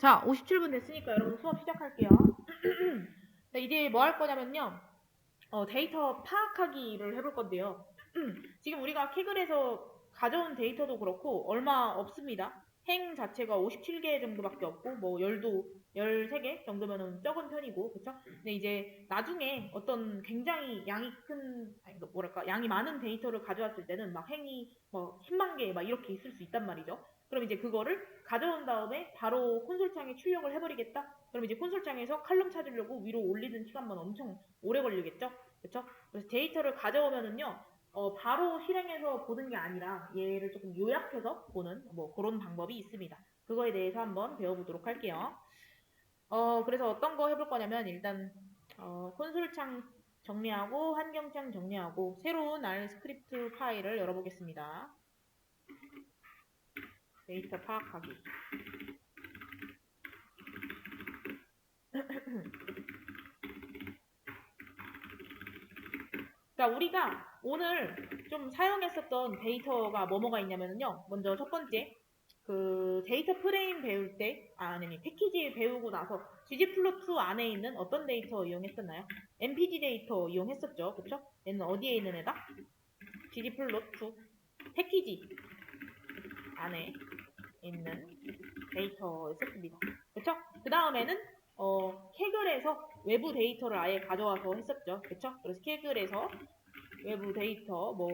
자, 57분 됐으니까 여러분 수업 시작할게요. 네, 이제 뭐 할 거냐면요. 어, 데이터 파악하기를 해볼 건데요. 지금 우리가 캐글에서 가져온 데이터도 그렇고 얼마 없습니다. 행 자체가 57개 정도밖에 없고 뭐 열도 13개 정도면은 적은 편이고 그쵸? 근데 이제 나중에 어떤 굉장히 양이 큰 아니 그 뭐랄까 양이 많은 데이터를 가져왔을 때는 막 행이 뭐 10만 개 막 이렇게 있을 수 있단 말이죠. 그럼 이제 그거를 가져온 다음에 바로 콘솔창에 출력을 해버리겠다? 그럼 이제 콘솔창에서 칼럼 찾으려고 위로 올리는 시간만 엄청 오래 걸리겠죠? 그쵸? 그래서 데이터를 가져오면은요, 어, 바로 실행해서 보는 게 아니라 얘를 조금 요약해서 보는 뭐 그런 방법이 있습니다. 그거에 대해서 한번 배워보도록 할게요. 어, 그래서 어떤 거 해볼 거냐면 일단 어, 콘솔창 정리하고 환경창 정리하고 새로운 R 스크립트 파일을 열어보겠습니다. 데이터 파악하기. 자, 우리가 오늘 좀 사용했었던 데이터가 뭐뭐가 있냐면요. 먼저 첫 번째, 그 데이터 프레임 배울 때, 아, 아니, 패키지 배우고 나서 ggplot2 안에 있는 어떤 데이터 이용했었나요? mpg 데이터 이용했었죠. 그쵸? 얘는 어디에 있는 애다? ggplot2 패키지 안에 있는 데이터였었습니다. 그쵸? 그 다음에는 어, 캐글에서 외부 데이터를 아예 가져와서 했었죠. 그쵸? 그래서 캐글에서 외부 데이터, 뭐,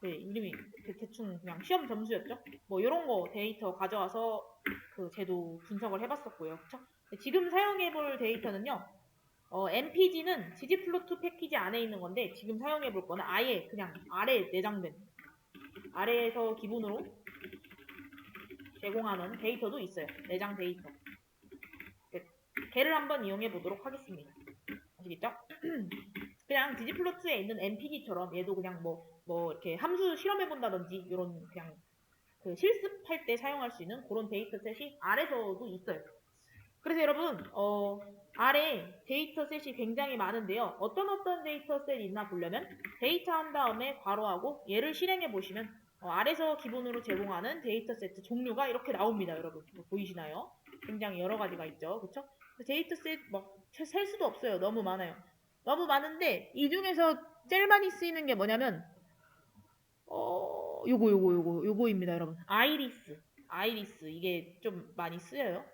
그 이름이 그 대충 그냥 시험 점수였죠. 뭐, 요런 거 데이터 가져와서 그 제도 분석을 해봤었고요. 그쵸? 지금 사용해볼 데이터는요, 어, MPG는 ggplot2 패키지 안에 있는 건데, 지금 사용해볼 거는 아예 그냥 아래 내장된, 아래에서 기본으로 제공하는 데이터도 있어요. 내장 데이터. 네, 걔를 한번 이용해 보도록 하겠습니다. 아시겠죠? 그냥 디지플로트에 있는 MPG처럼 얘도 그냥 뭐, 뭐 이렇게 함수 실험해 본다든지 이런 그냥 그 실습할 때 사용할 수 있는 그런 데이터셋이 아래서도 있어요. 그래서 여러분, 어, 아래 데이터셋이 굉장히 많은데요. 어떤 어떤 데이터셋이 있나 보려면 데이터 한 다음에 괄호하고 얘를 실행해 보시면 어, 아래서 기본으로 제공하는 데이터 세트 종류가 이렇게 나옵니다, 여러분. 뭐 보이시나요? 굉장히 여러 가지가 있죠, 그쵸? 데이터 세트 막셀 수도 없어요. 너무 많아요. 너무 많은데 이 중에서 제일 많이 쓰이는 게 뭐냐면 어 요거 요거 요거 요거입니다, 여러분. 아이리스, 아이리스 이게 좀 많이 쓰여요.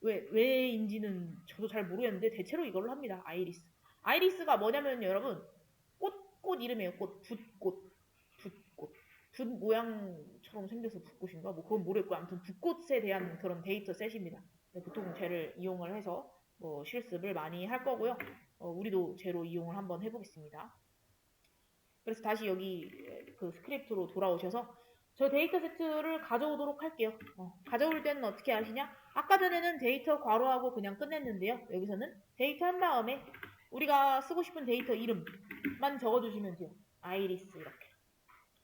왜 왜인지는 저도 잘 모르겠는데 대체로 이걸로 합니다. 아이리스. 아이리스가 뭐냐면 여러분 꽃 꽃 이름이에요. 꽃 붓꽃 붓 모양처럼 생겨서 붓꽃인가? 뭐 그건 모르겠고 아무튼 붓꽃에 대한 그런 데이터 셋입니다. 네, 보통 쟤를 이용을 해서 뭐 실습을 많이 할 거고요. 어, 우리도 쟤로 이용을 한번 해보겠습니다. 그래서 다시 여기 그 스크립트로 돌아오셔서 저 데이터 세트를 가져오도록 할게요. 어, 가져올 때는 어떻게 하시냐? 아까 전에는 데이터 괄호하고 그냥 끝냈는데요. 여기서는 데이터 한 다음에 우리가 쓰고 싶은 데이터 이름만 적어주시면 돼요. 아이리스 이렇게.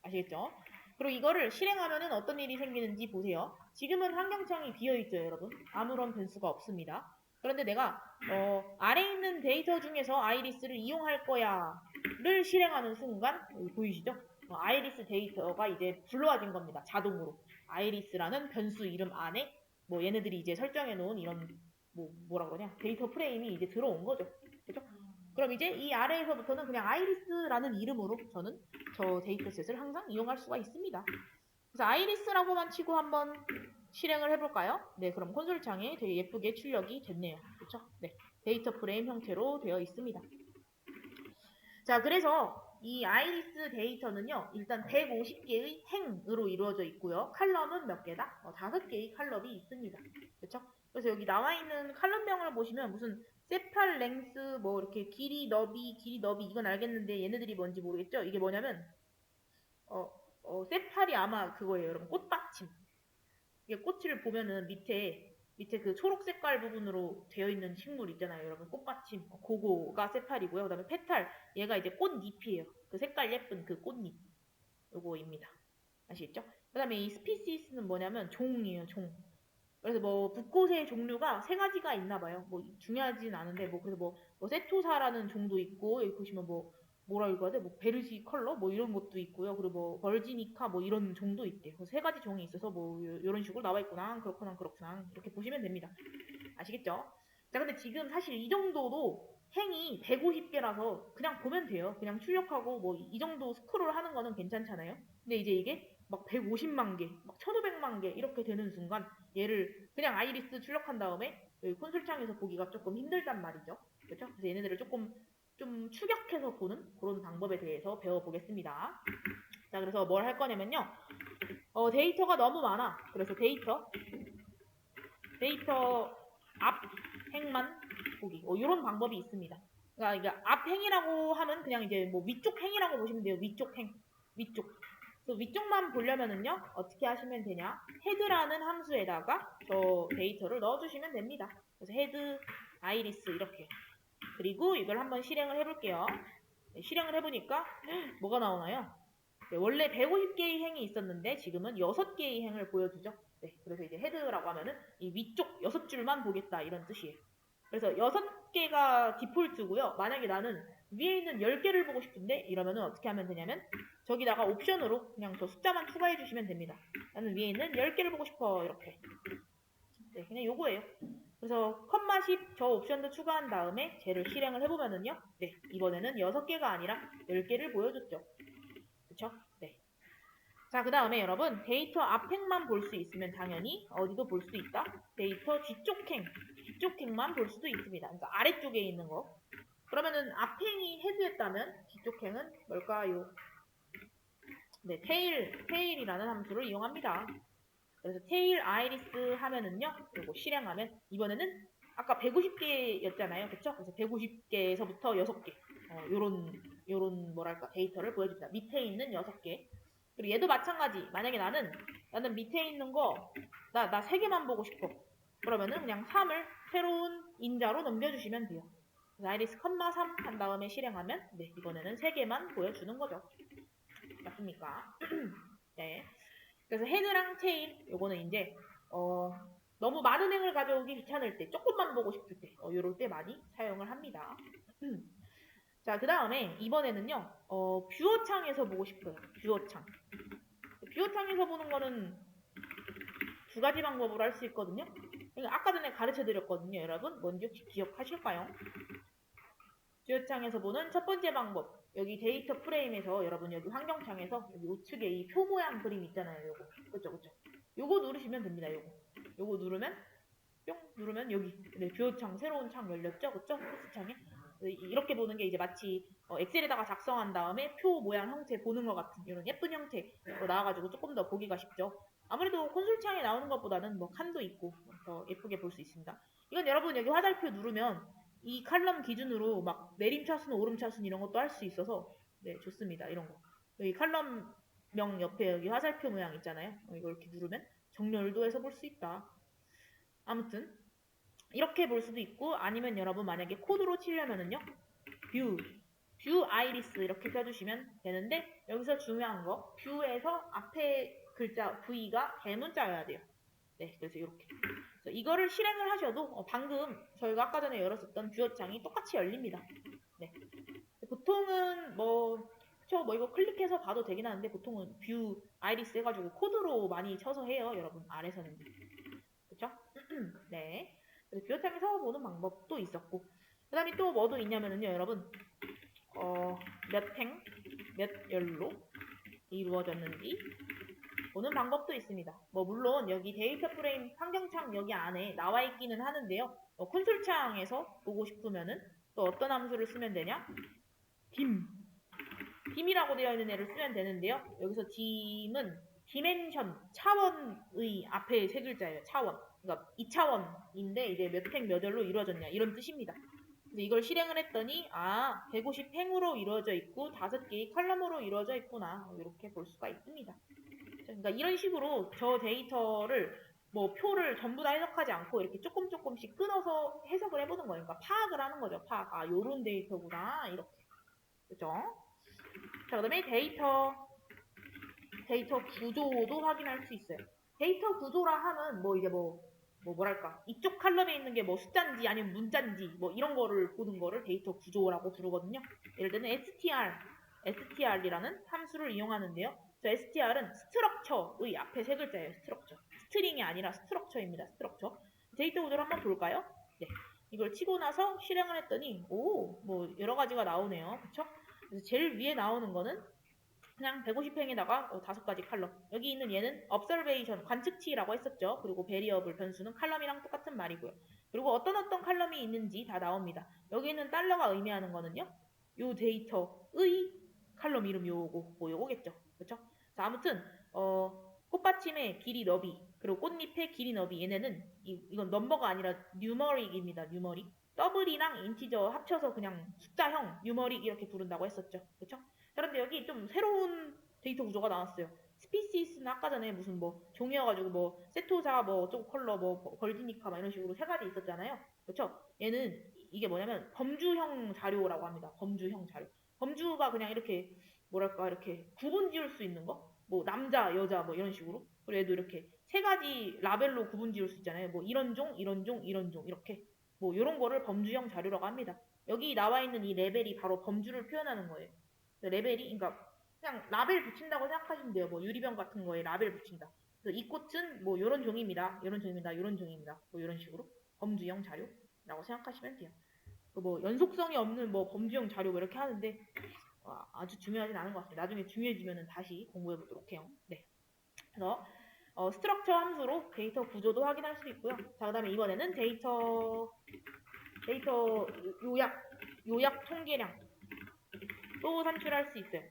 아시겠죠? 그리고 이거를 실행하면은 어떤 일이 생기는지 보세요. 지금은 환경창이 비어있죠, 여러분. 아무런 변수가 없습니다. 그런데 내가 어, 아래 있는 데이터 중에서 아이리스를 이용할 거야를 실행하는 순간 보이시죠? 어, 아이리스 데이터가 이제 불러와진 겁니다. 자동으로. 아이리스라는 변수 이름 안에 뭐 얘네들이 이제 설정해 놓은 이런 뭐 뭐라 그러냐 데이터 프레임이 이제 들어온 거죠. 그죠? 그럼 이제 이 아래에서부터는 그냥 아이리스라는 이름으로 저는 저 데이터셋을 항상 이용할 수가 있습니다. 그래서 아이리스라고만 치고 한번 실행을 해볼까요? 네, 그럼 콘솔 창에 되게 예쁘게 출력이 됐네요. 그렇죠? 네, 데이터 프레임 형태로 되어 있습니다. 자, 그래서 이 아이리스 데이터는요, 일단 150개의 행으로 이루어져 있고요. 칼럼은 몇 개다? 어, 5개의 칼럼이 있습니다. 그렇죠? 그래서 여기 나와 있는 칼럼명을 보시면 무슨 세팔 랭스 뭐 이렇게 길이 너비 길이 너비 이건 알겠는데 얘네들이 뭔지 모르겠죠? 이게 뭐냐면 어, 어 세팔이 아마 그거예요, 여러분. 꽃받침. 이게 꽃을 보면은 밑에 밑에 그 초록 색깔 부분으로 되어 있는 식물 있잖아요, 여러분. 꽃받침. 어, 그거가 세팔이고요. 그 다음에 페탈. 얘가 이제 꽃잎이에요. 그 색깔 예쁜 그 꽃잎. 요거입니다. 아시겠죠? 그 다음에 이 스피시스는 뭐냐면 종이에요, 종. 그래서 뭐 붓꽃의 종류가 세 가지가 있나 봐요. 뭐 중요하진 않은데 뭐 그래서 뭐, 뭐 세토사라는 종도 있고 여기 보시면 뭐 뭐라 읽어야 돼? 뭐 베르시 컬러 뭐 이런 것도 있고요. 그리고 뭐 벌지니카 뭐 이런 종도 있대요. 세 가지 종이 있어서 뭐 이런 식으로 나와 있구나. 그렇구나 그렇구나. 이렇게 보시면 됩니다. 아시겠죠? 자, 근데 지금 사실 이 정도도 행이 150개라서 그냥 보면 돼요. 그냥 출력하고 뭐 이 정도 스크롤 하는 거는 괜찮잖아요. 근데 이제 이게 막 150만 개, 막 1500만 개 이렇게 되는 순간 얘를 그냥 아이리스 출력한 다음에 여기 콘솔창에서 보기가 조금 힘들단 말이죠. 그렇죠? 그래서 얘네들을 조금 좀 추격해서 보는 그런 방법에 대해서 배워보겠습니다. 자, 그래서 뭘 할 거냐면요. 어, 데이터가 너무 많아. 그래서 데이터, 데이터 앞 행만 보기. 어, 이런 방법이 있습니다. 그러니까 이게 앞 행이라고 하면 그냥 이제 뭐 위쪽 행이라고 보시면 돼요. 위쪽 행. 위쪽. 그래서 위쪽만 보려면은요, 어떻게 하시면 되냐. 헤드라는 함수에다가 저 데이터를 넣어주시면 됩니다. 그래서 헤드, 아이리스 이렇게. 그리고 이걸 한번 실행을 해볼게요. 네, 실행을 해보니까 뭐가 나오나요? 네, 원래 150개의 행이 있었는데 지금은 6개의 행을 보여주죠. 네, 그래서 이제 헤드라고 하면은 이 위쪽 6줄만 보겠다 이런 뜻이에요. 그래서 6개가 디폴트고요. 만약에 나는 위에 있는 10개를 보고 싶은데 이러면은 어떻게 하면 되냐면 저기다가 옵션으로 그냥 저 숫자만 추가해 주시면 됩니다. 나는 위에 있는 10개를 보고 싶어 이렇게. 네, 그냥 요거예요. 그래서 컴마 10 저 옵션도 추가한 다음에 쟤를 실행을 해보면은요. 네, 이번에는 6개가 아니라 10개를 보여줬죠. 그쵸? 네. 자, 그 다음에 여러분, 데이터 앞행만 볼 수 있으면 당연히 어디도 볼 수 있다. 데이터 뒤쪽 행, 뒤쪽 행만 볼 수도 있습니다. 그러니까 아래쪽에 있는 거. 그러면은 앞행이 헤드였다면 뒤쪽 행은 뭘까요? 네, 테일, 테일이라는 함수를 이용합니다. 그래서 테일 아이리스 하면은요, 요거 실행하면 이번에는 아까 150개였잖아요. 그쵸? 그래서 150개에서부터 6개. 어, 요런, 요런 뭐랄까 데이터를 보여줍니다. 밑에 있는 6개. 그리고 얘도 마찬가지. 만약에 나는, 나는 밑에 있는 거, 나, 나 3개만 보고 싶어. 그러면은 그냥 3을 새로운 인자로 넘겨주시면 돼요. 아이리스 컴마 3 한 다음에 실행하면, 네, 이번에는 3개만 보여주는 거죠. 맞습니까? 네. 그래서 헤드랑 테일, 요거는 이제, 어, 너무 많은 행을 가져오기 귀찮을 때, 조금만 보고 싶을 때, 어, 요럴 때 많이 사용을 합니다. 자, 그 다음에 이번에는요, 어, 뷰어 창에서 보고 싶어요. 뷰어 창. 뷰어 창에서 보는 거는 두 가지 방법으로 할 수 있거든요. 아까 전에 가르쳐 드렸거든요, 여러분. 뭔지 혹시 기억하실까요? 뷰어 창에서 보는 첫 번째 방법. 여기 데이터 프레임에서 여러분 여기 환경창에서 여기 우측에 이 표 모양 그림 있잖아요, 요거. 그쵸, 그쵸. 요거 누르시면 됩니다, 요거. 요거 누르면, 뿅! 누르면 여기, 네, 뷰어 창, 새로운 창 열렸죠? 그쵸? 코스창에. 이렇게 보는 게 이제 마치 어, 엑셀에다가 작성한 다음에 표 모양 형태 보는 것 같은 이런 예쁜 형태로 나와가지고 조금 더 보기가 쉽죠. 아무래도 콘솔 창에 나오는 것보다는 뭐 칸도 있고 더 예쁘게 볼 수 있습니다. 이건 여러분 여기 화살표 누르면 이 칼럼 기준으로 막 내림 차순, 오름 차순 이런 것도 할 수 있어서 네 좋습니다. 이런 거 여기 칼럼명 옆에 여기 화살표 모양 있잖아요. 어, 이걸 이렇게 누르면 정렬도 해서 볼 수 있다. 아무튼 이렇게 볼 수도 있고 아니면 여러분 만약에 코드로 치려면은요 뷰, 뷰 아이리스 이렇게 써주시면 되는데 여기서 중요한 거 뷰에서 앞에 글자 V가 대문자여야 돼요. 네 그래서 이렇게. 그래서 이거를 실행을 하셔도 어, 방금 저희가 아까 전에 열었었던 뷰어 창이 똑같이 열립니다. 네. 보통은 뭐 그쵸 뭐 이거 클릭해서 봐도 되긴 하는데 보통은 뷰 아이리스 해가지고 코드로 많이 쳐서 해요 여러분 아래서는. 그쵸? 네. 그래서 뷰어창에서 보는 방법도 있었고. 그 다음에 또 뭐도 있냐면은요 여러분. 어, 몇 행, 몇 열로 이루어졌는지 보는 방법도 있습니다. 뭐 물론 여기 데이터 프레임 환경창 여기 안에 나와 있기는 하는데요. 어, 콘솔 창에서 보고 싶으면은 또 어떤 함수를 쓰면 되냐? dim. dim이라고 되어 있는 애를 쓰면 되는데요. 여기서 dim은 디멘션, 차원의 앞에 세 글자예요. 차원. 그러니까 2차원인데 이제 몇행 몇 열로 이루어졌냐 이런 뜻입니다. 이걸 실행을 했더니 아 150행으로 이루어져 있고 5개의 칼럼으로 이루어져 있구나 이렇게 볼 수가 있습니다. 그러니까 이런 식으로 저 데이터를 뭐 표를 전부 다 해석하지 않고 이렇게 조금 조금씩 끊어서 해석을 해보는 거예요. 그러니까 파악을 하는 거죠. 파악. 아 요런 데이터구나 이렇게. 그죠? 자 그 다음에 데이터 데이터 구조도 확인할 수 있어요. 데이터 구조라 하면 뭐 이제 뭐, 뭐 뭐랄까 이쪽 칼럼에 있는 게 뭐 숫자인지 아니면 문자인지 뭐 이런 거를 보는 거를 데이터 구조라고 부르거든요. 예를 들면 str, str이라는 함수를 이용하는데요. 저 str은 스트럭처의 앞에 세 글자예요. 스트럭처. 스트링이 아니라 스트럭처입니다. 스트럭처. 데이터 구조를 한번 볼까요? 네. 이걸 치고 나서 실행을 했더니 오, 뭐 여러 가지가 나오네요. 그쵸? 그래서 제일 위에 나오는 거는 그냥 150행에다가 어, 다섯 가지 칼럼. 여기 있는 얘는 observation, 관측치라고 했었죠. 그리고 variable 변수는 칼럼이랑 똑같은 말이고요. 그리고 어떤 어떤 칼럼이 있는지 다 나옵니다. 여기 있는 달러가 의미하는 거는요. 요 데이터의 칼럼 이름 요거, 뭐 요거겠죠. 그쵸? 자, 아무튼 어, 꽃받침의 길이 너비, 그리고 꽃잎의 길이 너비 얘네는 이, 이건 넘버가 아니라 뉴머릭입니다. 뉴머릭. 더블이랑 인티저 합쳐서 그냥 숫자형 뉴머릭 이렇게 부른다고 했었죠. 그쵸? 그런데 여기 좀 새로운 데이터 구조가 나왔어요. 스피시스는 아까 전에 무슨 뭐 종이어가지고 뭐 세토자 뭐 어쩌고 컬러 뭐 걸디니카 막 이런 식으로 세 가지 있었잖아요. 그쵸? 얘는 이게 뭐냐면 범주형 자료라고 합니다. 범주형 자료. 범주가 그냥 이렇게 뭐랄까 이렇게 구분 지을 수 있는 거? 뭐 남자, 여자 뭐 이런 식으로. 얘도 이렇게 세 가지 라벨로 구분 지을 수 있잖아요. 뭐 이런 종, 이런 종, 이런 종 이렇게. 뭐 이런 거를 범주형 자료라고 합니다. 여기 나와 있는 이 레벨이 바로 범주를 표현하는 거예요. 레벨이 그러니까 그냥 라벨 붙인다고 생각하시면 돼요. 뭐 유리병 같은 거에 라벨 붙인다. 그래서 이 꽃은 뭐 이런 종입니다. 이런 종입니다. 이런 종입니다. 뭐 이런 식으로 범주형 자료라고 생각하시면 돼요. 그뭐 연속성이 없는 뭐 범주형 자료 뭐 이렇게 하는데 어, 아주 중요하진 않은 것 같습니다. 나중에 중요해지면은 다시 공부해 보도록 해요. 네. 그래서 어, 스트럭처 함수로 데이터 구조도 확인할 수 있고요. 자, 그 다음에 이번에는 데이터 데이터 요약 요약 통계량 또 산출할 수 있어요.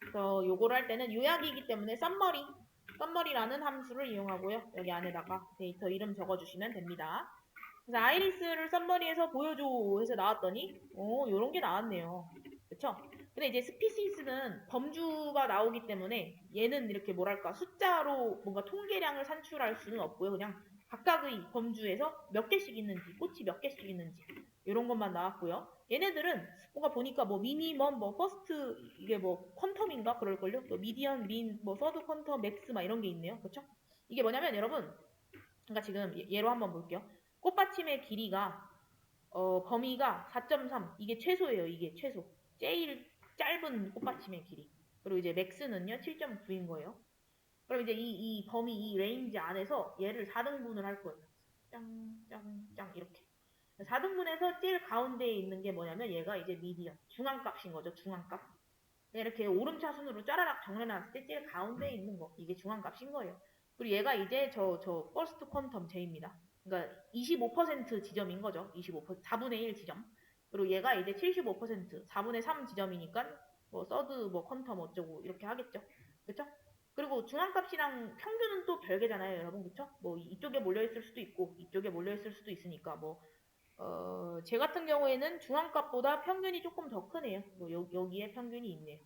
그래서 요거를 할 때는 요약이기 때문에 썸머리, 썸머리라는 함수를 이용하고요. 여기 안에다가 데이터 이름 적어주시면 됩니다. 그래서 아이리스를 썸머리에서 보여줘 해서 나왔더니 오 요런 게 나왔네요. 그쵸? 근데 이제 스피시스는 범주가 나오기 때문에 얘는 이렇게 뭐랄까 숫자로 뭔가 통계량을 산출할 수는 없고요. 그냥 각각의 범주에서 몇 개씩 있는지, 꽃이 몇 개씩 있는지 이런 것만 나왔고요. 얘네들은 뭔가 보니까 뭐 미니멈, 뭐 퍼스트 이게 뭐 퀀텀인가 그럴걸요. 또 미디언, 민, 뭐 서드 퀀텀, 맥스 막 이런 게 있네요. 그렇죠? 이게 뭐냐면 여러분, 그러니까 지금 예- 예로 한번 볼게요. 꽃받침의 길이가 어, 범위가 4.3 이게 최소예요. 이게 최소. 제일 짧은 꽃받침의 길이. 그리고 이제 맥스는요 7.9인 거예요. 그럼 이제 이, 이 범위, 이 레인지 안에서 얘를 4등분을 할 거예요. 짱, 짱, 짱 이렇게. 4등분에서 제일 가운데에 있는 게 뭐냐면 얘가 이제 미디언, 중앙값인 거죠. 중앙값. 이렇게 오름차순으로 짜라락 정해놨을 때 제일 가운데에 있는 거. 이게 중앙값인 거예요. 그리고 얘가 이제 저, 저, 퍼스트 퀀텀 J입니다. 그러니까 25% 지점인 거죠. 25%, 4분의 1 지점. 그리고 얘가 이제 75%, 4분의 3 지점이니까 뭐 서드 뭐 퀀텀 어쩌고 이렇게 하겠죠. 그쵸? 그리고 중앙값이랑 평균은 또 별개잖아요, 여러분. 그쵸? 뭐 이쪽에 몰려 있을 수도 있고 이쪽에 몰려 있을 수도 있으니까 뭐 어, 제 같은 경우에는 중앙값보다 평균이 조금 더 크네요. 뭐 여, 여기에 평균이 있네요.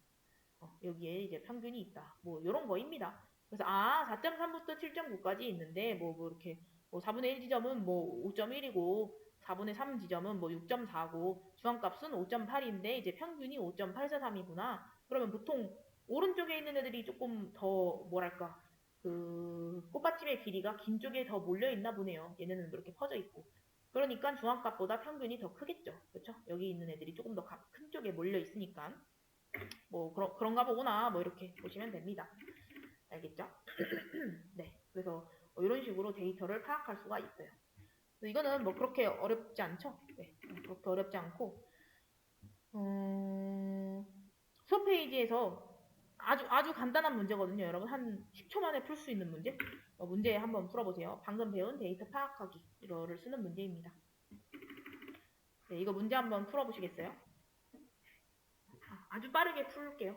어, 여기에 이제 평균이 있다. 뭐 이런 거입니다. 그래서 아 4.3부터 7.9까지 있는데 뭐, 뭐 이렇게 뭐 4분의 1 지점은 뭐 5.1이고 4분의 3 지점은 뭐 6.4고 중앙값은 5.8인데 이제 평균이 5.843이구나. 그러면 보통 오른쪽에 있는 애들이 조금 더 뭐랄까 그 꽃받침의 길이가 긴 쪽에 더 몰려 있나 보네요. 얘네는 이렇게 퍼져 있고. 그러니까 중앙값보다 평균이 더 크겠죠. 그렇죠? 여기 있는 애들이 조금 더 큰 쪽에 몰려 있으니까 뭐 그런 그런가 보구나. 뭐 이렇게 보시면 됩니다. 알겠죠? 네. 그래서 뭐 이런 식으로 데이터를 파악할 수가 있어요. 그래서 이거는 뭐 그렇게 어렵지 않죠? 네. 그렇게 어렵지 않고 음, 수업 페이지에서 아주 아주 간단한 문제거든요. 여러분 한 10초 만에 풀 수 있는 문제. 어, 문제 한번 풀어보세요. 방금 배운 데이터 파악하기 이거를 쓰는 문제입니다. 네, 이거 문제 한번 풀어보시겠어요? 아, 아주 빠르게 풀게요.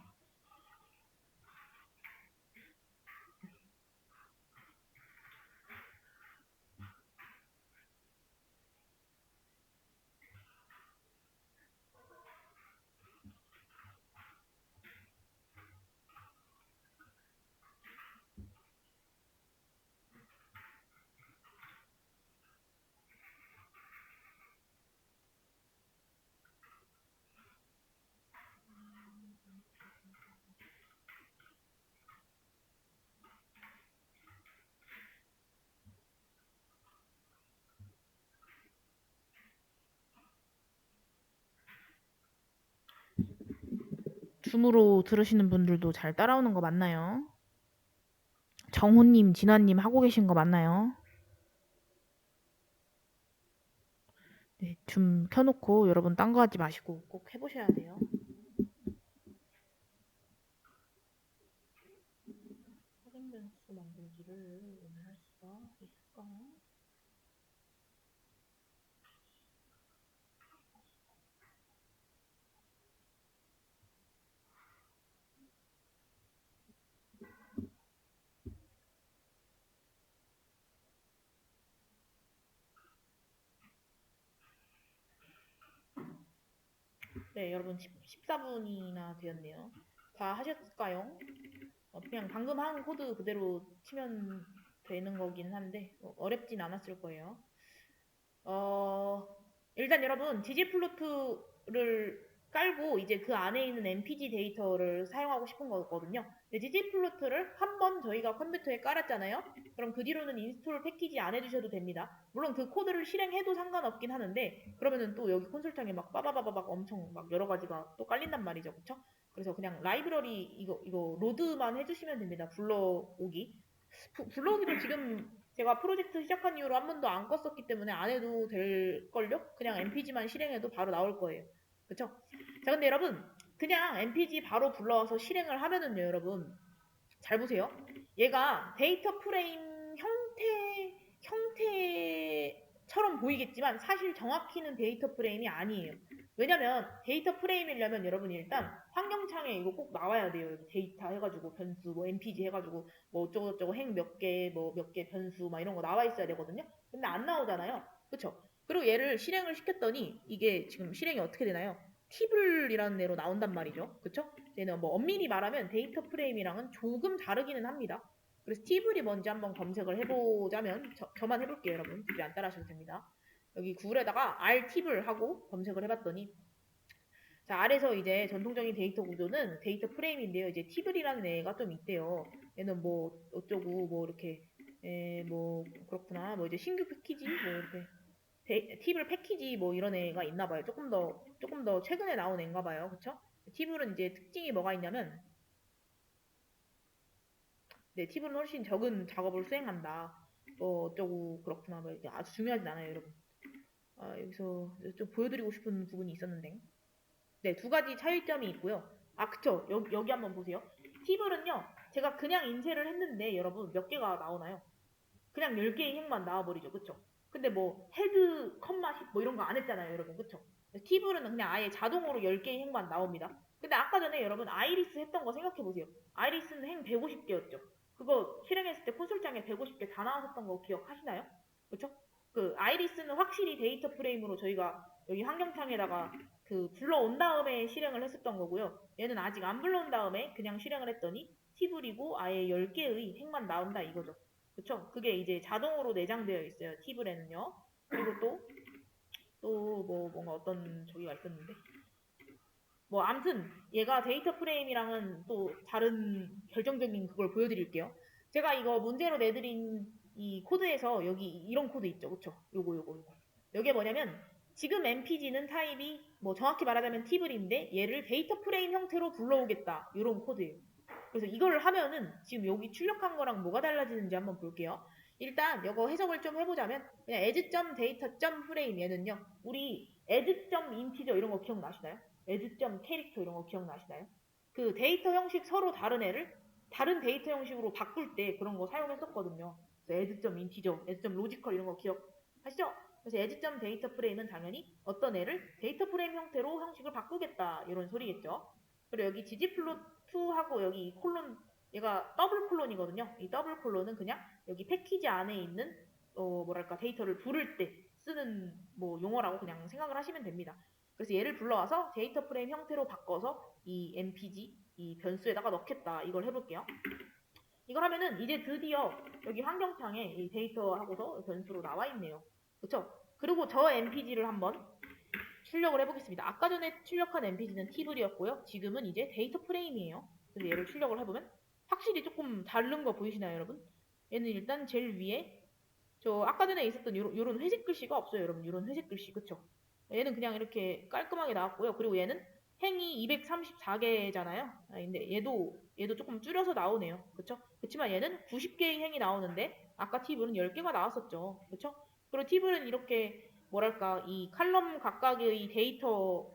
줌으로 들으시는 분들도 잘 따라오는 거 맞나요? 정호님, 진화님 하고 계신 거 맞나요? 네, 줌 켜놓고 여러분 딴 거 하지 마시고 꼭 해보셔야 돼요. 확인 변수 만들기를 오늘 할 수가 있을까? 네, 여러분 10, 14분이나 되었네요. 다 하셨을까요? 어, 그냥 방금 한 코드 그대로 치면 되는 거긴 한데 어, 어렵진 않았을 거예요. 어, 일단 여러분 gg플로트를 깔고 이제 그 안에 있는 mpg 데이터를 사용하고 싶은 거거든요. Gg플로트를 한 번 저희가 컴퓨터에 깔았잖아요. 그럼 그 뒤로는 인스톨 패키지 안 해주셔도 됩니다. 물론 그 코드를 실행해도 상관없긴 하는데 그러면은 또 여기 콘솔창에 막 빠바바바박 엄청 막 여러 가지가 또 깔린단 말이죠. 그쵸? 그래서 그냥 라이브러리 이거 이거 로드만 해주시면 됩니다. 불러오기. 부- 불러오기도 지금 제가 프로젝트 시작한 이후로 한 번도 안 껐었기 때문에 안 해도 될 걸요? 그냥 npg만 실행해도 바로 나올 거예요. 그쵸? 자 근데 여러분 그냥 npg 바로 불러와서 실행을 하면은요 여러분 잘 보세요. 얘가 데이터 프레임 형태 형태처럼 보이겠지만 사실 정확히는 데이터 프레임이 아니에요. 왜냐면 데이터 프레임이려면 여러분 일단 환경창에 이거 꼭 나와야 돼요. 데이터 해가지고 변수 뭐 npg 해가지고 뭐 어쩌고저쩌고 행 몇 개 뭐 몇 개 변수 막 이런 거 나와 있어야 되거든요. 근데 안 나오잖아요. 그쵸? 그리고 얘를 실행을 시켰더니 이게 지금 실행이 어떻게 되나요? 티블이라는 애로 나온단 말이죠. 그쵸? 얘는 뭐 엄밀히 말하면 데이터 프레임이랑은 조금 다르기는 합니다. 그래서 티블이 뭔지 한번 검색을 해보자면 저, 저만 해볼게요 여러분. 굳이 안 따라하셔도 됩니다. 여기 구글에다가 R 팁을 하고 검색을 해봤더니 자 아래서 이제 전통적인 데이터 구조는 데이터 프레임인데요. 이제 티블이라는 애가 좀 있대요. 얘는 뭐 어쩌고 뭐 이렇게 에, 뭐 그렇구나. 뭐 이제 신규 패키지 뭐 이렇게 데- 팁을 패키지 뭐 이런 애가 있나 봐요. 조금 더 조금 더 최근에 나온 애인가 봐요. 그쵸? 팁은 이제 특징이 뭐가 있냐면 네, 팁은 훨씬 적은 작업을 수행한다. 뭐 어쩌고 그렇구나. 뭐 아주 중요하진 않아요, 여러분. 아, 여기서 좀 보여드리고 싶은 부분이 있었는데. 네, 두 가지 차이점이 있고요. 아, 그쵸. 여기, 여기 한번 보세요. 팁을은요, 제가 그냥 인쇄를 했는데, 여러분, 몇 개가 나오나요? 그냥 10개의 행만 나와버리죠. 그쵸? 근데 뭐, 헤드, 컴마, 10, 뭐 이런 거 안 했잖아요, 여러분. 그쵸? 팁을은 그냥 아예 자동으로 10개의 행만 나옵니다. 근데 아까 전에 여러분, 아이리스 했던 거 생각해보세요. 아이리스는 행 150개였죠. 그거 실행했을 때 콘솔장에 150개 다 나왔었던 거 기억하시나요? 그쵸? 그 아이리스는 확실히 데이터 프레임으로 저희가 여기 환경창에다가 그 불러온 다음에 실행을 했었던 거고요. 얘는 아직 안 불러온 다음에 그냥 실행을 했더니 티블이고 아예 10개의 행만 나온다 이거죠. 그쵸? 그게 이제 자동으로 내장되어 있어요. 티블에는요. 그리고 또, 또 뭐 뭔가 어떤 저기가 있었는데. 뭐 암튼 얘가 데이터 프레임이랑은 또 다른 결정적인 그걸 보여드릴게요. 제가 이거 문제로 내드린 이 코드에서 여기 이런 코드 있죠. 그쵸? 요거 요거 요거. 요게 뭐냐면 지금 npg는 타입이 뭐 정확히 말하자면 티블인데 얘를 데이터 프레임 형태로 불러오겠다. 이런 코드예요. 그래서 이걸 하면은 지금 여기 출력한 거랑 뭐가 달라지는지 한번 볼게요. 일단 이거 해석을 좀 해보자면 그냥 as.data.frame 얘는요. 우리 as.integer 이런 거 기억나시나요? as.캐릭터 이런 거 기억나시나요? 그 데이터 형식 서로 다른 애를 다른 데이터 형식으로 바꿀 때 그런 거 사용했었거든요. 그래서 as.integer, as.logical 이런 거 기억하시죠? 그래서 as.data 프레임은 당연히 어떤 애를 데이터 프레임 형태로 형식을 바꾸겠다 이런 소리겠죠. 그리고 여기 ggplot2하고 여기 이 콜론 얘가 더블 콜론이거든요. 이 더블 콜론은 그냥 여기 패키지 안에 있는 어 뭐랄까 데이터를 부를 때 쓰는 뭐 용어라고 그냥 생각을 하시면 됩니다. 그래서 얘를 불러와서 데이터 프레임 형태로 바꿔서 이 mpg 이 변수에다가 넣겠다 이걸 해볼게요. 이걸 하면은 이제 드디어 여기 환경창에 이 데이터 하고서 변수로 나와 있네요. 그쵸? 그리고 저 mpg를 한번 출력을 해보겠습니다. 아까 전에 출력한 mpg는 t블이었고요. 지금은 이제 데이터 프레임이에요. 그래서 얘를 출력을 해보면 확실히 조금 다른 거 보이시나요, 여러분? 얘는 일단 제일 위에 저 아까 전에 있었던 요런, 요런 회색 글씨가 없어요, 여러분. 요런 회색 글씨, 그쵸? 얘는 그냥 이렇게 깔끔하게 나왔고요. 그리고 얘는 행이 234개잖아요. 아, 근데 얘도 얘도 조금 줄여서 나오네요. 그쵸? 그렇지만 얘는 90개의 행이 나오는데 아까 팁은 10개가 나왔었죠. 그쵸? 그리고 팁은 이렇게 뭐랄까 이 칼럼 각각의 데이터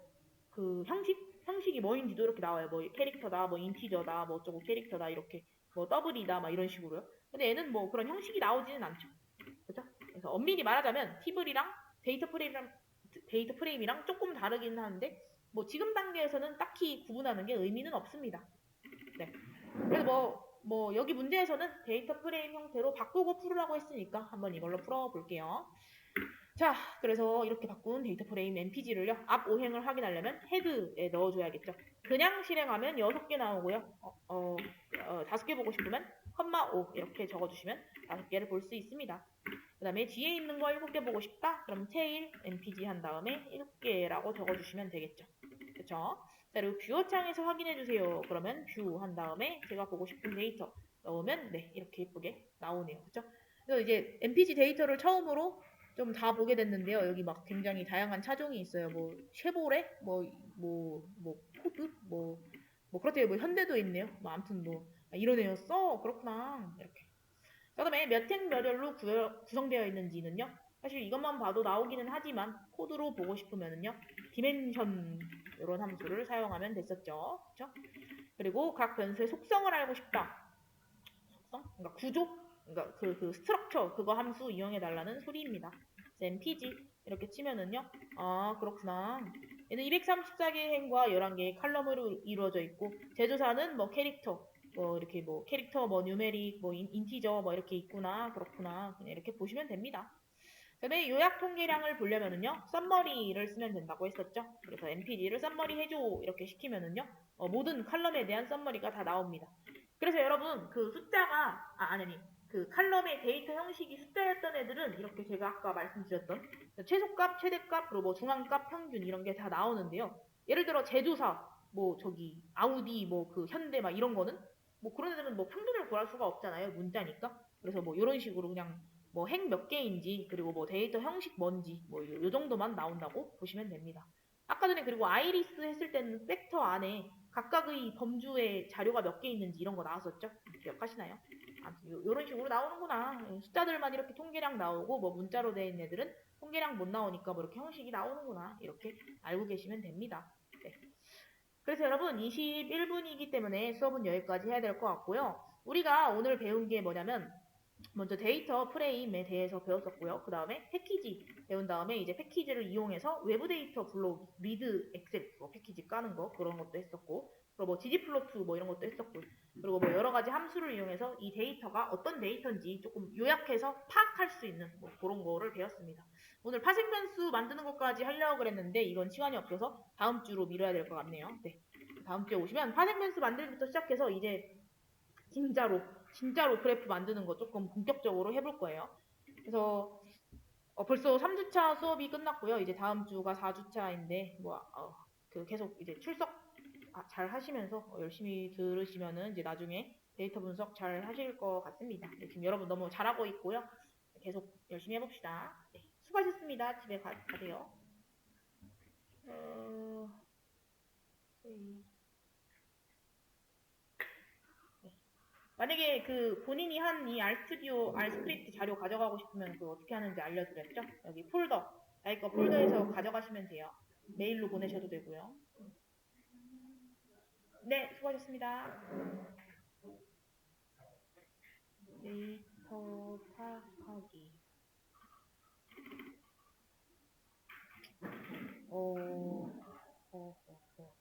그 형식 형식이 뭐인지도 이렇게 나와요. 뭐 캐릭터다, 뭐 인티저다, 뭐 어쩌고 캐릭터다 이렇게 뭐 더블이다 막 이런 식으로요. 근데 얘는 뭐 그런 형식이 나오지는 않죠. 그죠? 그래서 엄밀히 말하자면 티블이랑 데이터 프레임이랑 데이터 프레임이랑 조금 다르긴 하는데 뭐 지금 단계에서는 딱히 구분하는 게 의미는 없습니다. 네. 그래서 뭐, 뭐 여기 문제에서는 데이터 프레임 형태로 바꾸고 풀으라고 했으니까 한번 이걸로 풀어볼게요. 자, 그래서 이렇게 바꾼 데이터 프레임 MPG를요, 앞 오행을 확인하려면 헤드에 넣어줘야겠죠. 그냥 실행하면 6개 나오고요. 어, 어, 어, 5개 보고 싶으면 컴마 5 이렇게 적어주시면 5개를 볼 수 있습니다. 그 다음에 뒤에 있는 거 7개 보고 싶다? 그럼 테일 MPG 한 다음에 7개라고 적어주시면 되겠죠. 그쵸? 자, 그리고 뷰어 창에서 확인해주세요. 그러면 뷰 한 다음에 제가 보고 싶은 데이터 넣으면 네, 이렇게 예쁘게 나오네요. 그쵸? 그래서 이제 MPG 데이터를 처음으로 좀 다 보게 됐는데요. 여기 막 굉장히 다양한 차종이 있어요. 뭐 쉐보레, 뭐뭐뭐뭐뭐 그렇대요. 뭐 현대도 있네요. 뭐 아무튼 뭐 아, 이런 애였어. 그렇구나. 이렇게. 그다음에 몇 행 몇 열로 구여- 구성되어 있는지는요. 사실 이것만 봐도 나오기는 하지만 코드로 보고 싶으면은요. 디멘션 이런 함수를 사용하면 됐었죠. 그렇죠? 그리고 각 변수의 속성을 알고 싶다. 속성? 그러니까 구조? 그러니까 그, 그 스트럭처 그거 함수 이용해 달라는 소리입니다. mpg 이렇게 치면은요. 아 그렇구나. 얘는 234개의 행과 11개의 칼럼으로 이루어져 있고 제조사는 뭐 캐릭터 뭐 이렇게 뭐 캐릭터 뭐 뉴메릭 뭐 인, 인티저 뭐 이렇게 있구나 그렇구나 이렇게 보시면 됩니다. 그다음에 요약 통계량을 보려면은요 썸머리를 쓰면 된다고 했었죠. 그래서 mpg를 썸머리 해줘 이렇게 시키면은요 어, 모든 칼럼에 대한 썸머리가 다 나옵니다. 그래서 여러분 그 숫자가 아 아니 그 칼럼의 데이터 형식이 숫자였던 애들은 이렇게 제가 아까 말씀드렸던 최소값, 최대값, 그리고 뭐 중앙값, 평균 이런 게 다 나오는데요. 예를 들어 제조사, 뭐 저기 아우디, 뭐 그 현대 막 이런 거는 뭐 그런 애들은 뭐 평균을 구할 수가 없잖아요. 문자니까. 그래서 뭐 이런 식으로 그냥 뭐 행 몇 개인지 그리고 뭐 데이터 형식 뭔지 뭐 요 정도만 나온다고 보시면 됩니다. 아까 전에 그리고 아이리스 했을 때는 섹터 안에 각각의 범주의 자료가 몇 개 있는지 이런 거 나왔었죠? 기억하시나요? 요, 요런 식으로 나오는구나. 숫자들만 이렇게 통계량 나오고 뭐 문자로 된 있는 애들은 통계량 못 나오니까 뭐 이렇게 형식이 나오는구나. 이렇게 알고 계시면 됩니다. 네. 그래서 여러분 21분이기 때문에 수업은 여기까지 해야 될 것 같고요. 우리가 오늘 배운 게 뭐냐면 먼저 데이터 프레임에 대해서 배웠었고요. 그 다음에 패키지 배운 다음에 이제 패키지를 이용해서 외부 데이터 블록, 리드, 엑셀 뭐 패키지 까는 거 그런 것도 했었고 그리고 뭐 ggplot 뭐 이런 것도 했었고 그리고 뭐 여러 가지 함수를 이용해서 이 데이터가 어떤 데이터인지 조금 요약해서 파악할 수 있는 뭐 그런 거를 배웠습니다. 오늘 파생 변수 만드는 것까지 하려고 그랬는데 이건 시간이 없어서 다음 주로 미뤄야 될 것 같네요. 네. 다음 주에 오시면 파생 변수 만들기부터 시작해서 이제 진짜로 진짜로 그래프 만드는 거 조금 본격적으로 해볼 거예요. 그래서 어, 벌써 3주차 수업이 끝났고요. 이제 다음 주가 4주차인데 뭐 어, 그 계속 이제 출석 아, 잘 하시면서 어, 열심히 들으시면은 이제 나중에 데이터 분석 잘 하실 것 같습니다. 네, 지금 여러분 너무 잘하고 있고요. 계속 열심히 해봅시다. 네, 수고하셨습니다. 집에 가, 가세요. 어... 네. 만약에 그 본인이 한 이 RStudio, RScript 자료 가져가고 싶으면 그 어떻게 하는지 알려드렸죠? 여기 폴더, 아이거 폴더에서 가져가시면 돼요. 메일로 보내셔도 되고요. 네, 수고하셨습니다. 데이터 파악하기. 어, 어, 어, 어.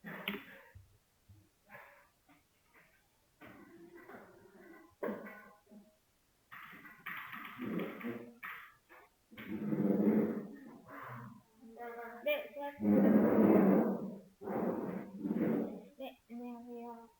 네, 안녕하세 요.